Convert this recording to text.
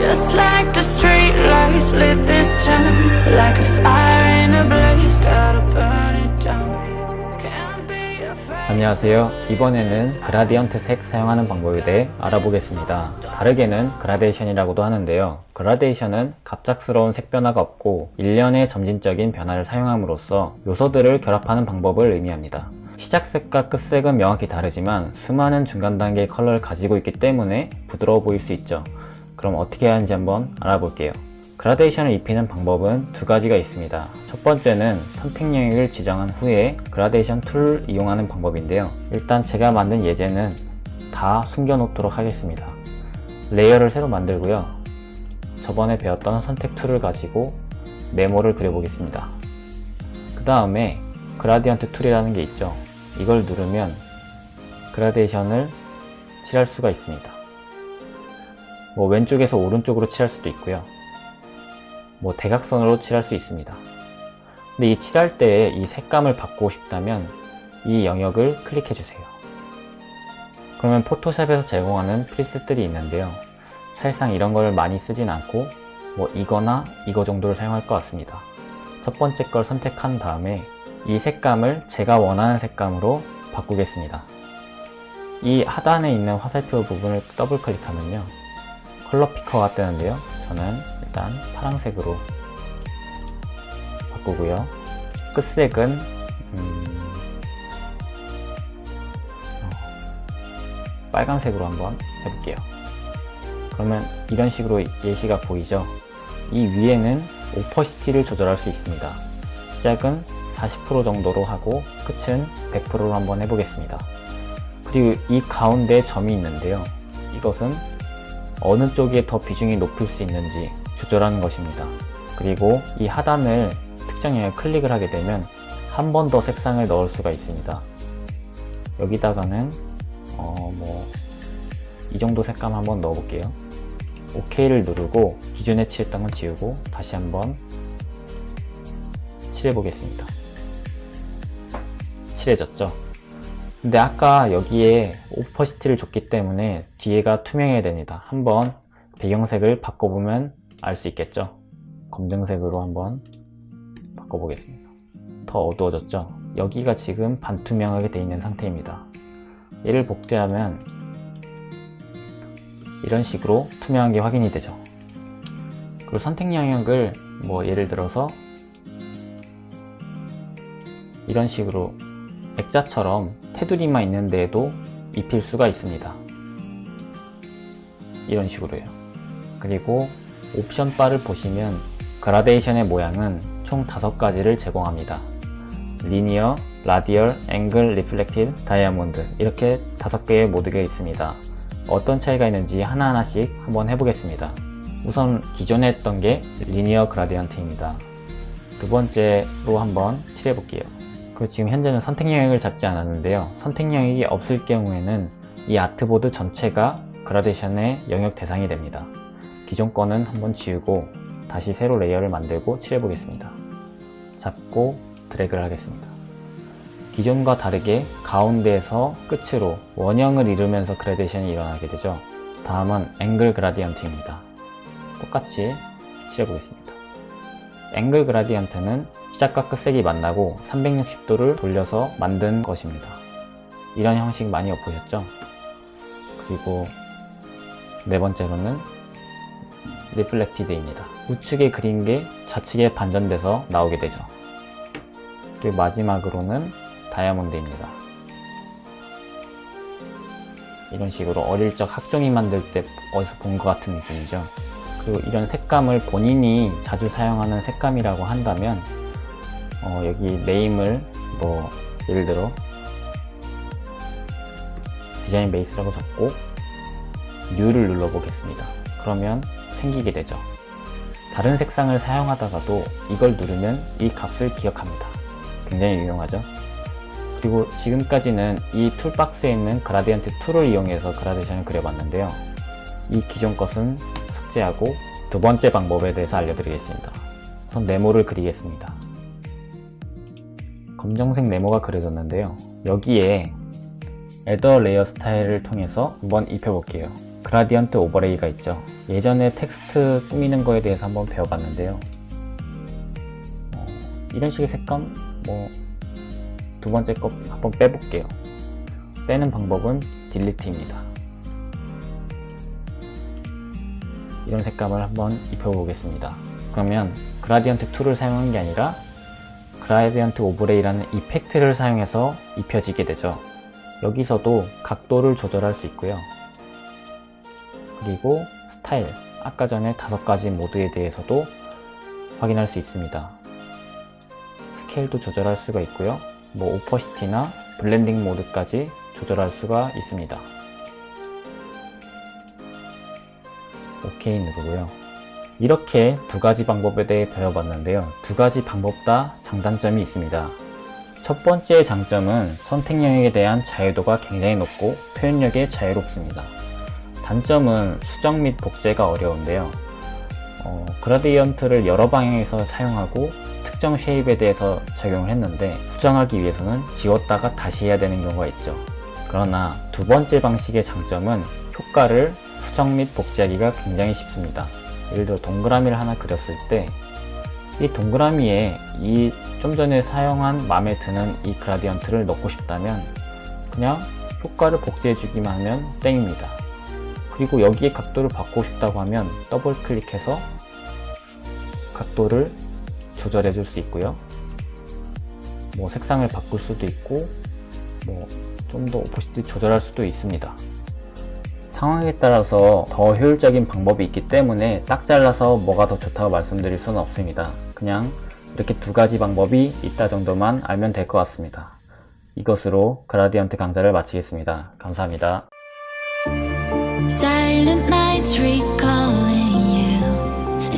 Just like the street lights lit this town Like a fire in a blaze Gotta burn it down Can't be afraid 안녕하세요. 이번에는 그라디언트 색 사용하는 방법에 대해 알아보겠습니다. 다르게는 그라데이션이라고도 하는데요. 그라데이션은 갑작스러운 색 변화가 없고 일련의 점진적인 변화를 사용함으로써 요소들을 결합하는 방법을 의미합니다. 시작색과 끝색은 명확히 다르지만 수많은 중간 단계의 컬러를 가지고 있기 때문에 부드러워 보일 수 있죠. 그럼 어떻게 해야 하는지 한번 알아볼게요. 그라데이션을 입히는 방법은 두 가지가 있습니다. 첫 번째는 선택 영역을 지정한 후에 그라데이션 툴을 이용하는 방법인데요. 일단 제가 만든 예제는 다 숨겨놓도록 하겠습니다. 레이어를 새로 만들고요. 저번에 배웠던 선택 툴을 가지고 네모를 그려보겠습니다. 그 다음에 그라디언트 툴이라는 게 있죠. 이걸 누르면 그라데이션을 칠할 수가 있습니다. 뭐 왼쪽에서 오른쪽으로 칠할 수도 있고요. 뭐 대각선으로 칠할 수 있습니다. 근데 이 칠할 때 이 색감을 바꾸고 싶다면 이 영역을 클릭해 주세요. 그러면 포토샵에서 제공하는 프리셋들이 있는데요. 사실상 이런 걸 많이 쓰진 않고 뭐 이거나 이거 정도를 사용할 것 같습니다. 첫 번째 걸 선택한 다음에 이 색감을 제가 원하는 색감으로 바꾸겠습니다. 이 하단에 있는 화살표 부분을 더블 클릭하면요. 컬러 피커가 뜨는데요. 저는 일단 파란색으로 바꾸고요. 끝색은 음, 어, 빨간색으로 한번 해볼게요. 그러면 이런 식으로 예시가 보이죠? 이 위에는 오퍼시티를 조절할 수 있습니다. 시작은 40% 정도로 하고 끝은 100%로 한번 해보겠습니다. 그리고 이 가운데 점이 있는데요. 이것은 어느 쪽에 더 비중이 높을 수 있는지 조절하는 것입니다. 그리고 이 하단을 특정 영역에 클릭을 하게 되면 한 번 더 색상을 넣을 수가 있습니다. 여기다가는 어 뭐 이 정도 색감 한번 넣어볼게요. OK를 누르고 기존에 칠했던 건 지우고 다시 한번 칠해보겠습니다. 칠해졌죠? 근데 아까 여기에 오퍼시티를 줬기 때문에 뒤에가 투명해야 됩니다. 한번 배경색을 바꿔보면 알 수 있겠죠? 검정색으로 한번 바꿔보겠습니다. 더 어두워졌죠? 여기가 지금 반투명하게 되어 있는 상태입니다. 얘를 복제하면 이런 식으로 투명한 게 확인이 되죠. 그리고 선택 영역을 뭐 예를 들어서 이런 식으로 액자처럼 테두리만 있는 데에도 입힐 수가 있습니다. 이런 식으로요. 그리고 옵션 바를 보시면 그라데이션의 모양은 총 5가지를 제공합니다. 리니어, 라디얼, 앵글, 리플렉티드, 다이아몬드 이렇게 5개의 모드가 있습니다. 어떤 차이가 있는지 하나하나씩 한번 해보겠습니다. 우선 기존에 했던 게 리니어 그라디언트입니다. 두 번째로 한번 칠해볼게요. 그 지금 현재는 선택 영역을 잡지 않았는데요. 선택 영역이 없을 경우에는 이 아트보드 전체가 그라데이션의 영역 대상이 됩니다. 기존 거는 한번 지우고 다시 새로 레이어를 만들고 칠해 보겠습니다. 잡고 드래그를 하겠습니다. 기존과 다르게 가운데에서 끝으로 원형을 이루면서 그라데이션이 일어나게 되죠. 다음은 앵글 그라디언트입니다. 똑같이 칠해보겠습니다. 앵글 그라디언트는 시작과 끝색이 만나고 360도를 돌려서 만든 것입니다. 이런 형식 많이 보셨죠? 그리고 네 번째로는 리플렉티드입니다. 우측에 그린 게 좌측에 반전돼서 나오게 되죠. 그리고 마지막으로는 다이아몬드입니다. 이런 식으로 어릴 적 학종이 만들 때 어디서 본 것 같은 느낌이죠. 그리고 이런 색감을 본인이 자주 사용하는 색감이라고 한다면 어, 여기 네임을 뭐 예를 들어 디자인 베이스라고 적고 New를 눌러 보겠습니다. 그러면 생기게 되죠. 다른 색상을 사용하다가도 이걸 누르면 이 값을 기억합니다. 굉장히 유용하죠? 그리고 지금까지는 이 툴박스에 있는 그라디언트 툴을 이용해서 그라데이션을 그려봤는데요. 이 기존 것은 삭제하고 두 번째 방법에 대해서 알려드리겠습니다. 우선 네모를 그리겠습니다. 검정색 네모가 그려졌는데요. 여기에 에더 레이어 스타일을 통해서 한번 입혀볼게요. 그라디언트 오버레이가 있죠. 예전에 텍스트 꾸미는 거에 대해서 한번 배워봤는데요. 어, 이런 식의 색감, 뭐, 두 번째 거 한번 빼볼게요. 빼는 방법은 딜리트입니다. 이런 색감을 한번 입혀보겠습니다. 그러면 그라디언트 2를 사용한 게 아니라 그라디언트 오브레이라는 이펙트를 사용해서 입혀지게 되죠. 여기서도 각도를 조절할 수 있고요. 그리고 스타일, 아까 전에 다섯 가지 모드에 대해서도 확인할 수 있습니다. 스케일도 조절할 수가 있고요. 뭐 오퍼시티나 블렌딩 모드까지 조절할 수가 있습니다. 오케이 누르고요. 이렇게 두 가지 방법에 대해 배워봤는데요. 두 가지 방법 다 장단점이 있습니다. 첫 번째 장점은 선택 영역에 대한 자유도가 굉장히 높고 표현력이 자유롭습니다. 단점은 수정 및 복제가 어려운데요. 어, 그라디언트를 여러 방향에서 사용하고 특정 쉐입에 대해서 적용을 했는데 수정하기 위해서는 지웠다가 다시 해야 되는 경우가 있죠. 그러나 두 번째 방식의 장점은 효과를 수정 및 복제하기가 굉장히 쉽습니다. 예를 들어 동그라미를 하나 그렸을 때 이 동그라미에 이 좀 전에 사용한 마음에 드는 이 그라디언트를 넣고 싶다면 그냥 효과를 복제해 주기만 하면 땡입니다. 그리고 여기에 각도를 바꾸고 싶다고 하면 더블 클릭해서 각도를 조절해 줄 수 있고요. 뭐 색상을 바꿀 수도 있고 뭐 좀 더 오퍼시티 조절할 수도 있습니다. 상황에 따라서 더 효율적인 방법이 있기 때문에 딱 잘라서 뭐가 더 좋다고 말씀드릴 수는 없습니다. 그냥 이렇게 두 가지 방법이 있다 정도만 알면 될 것 같습니다. 이것으로 그라디언트 강좌를 마치겠습니다. 감사합니다. Silent nights recalling you,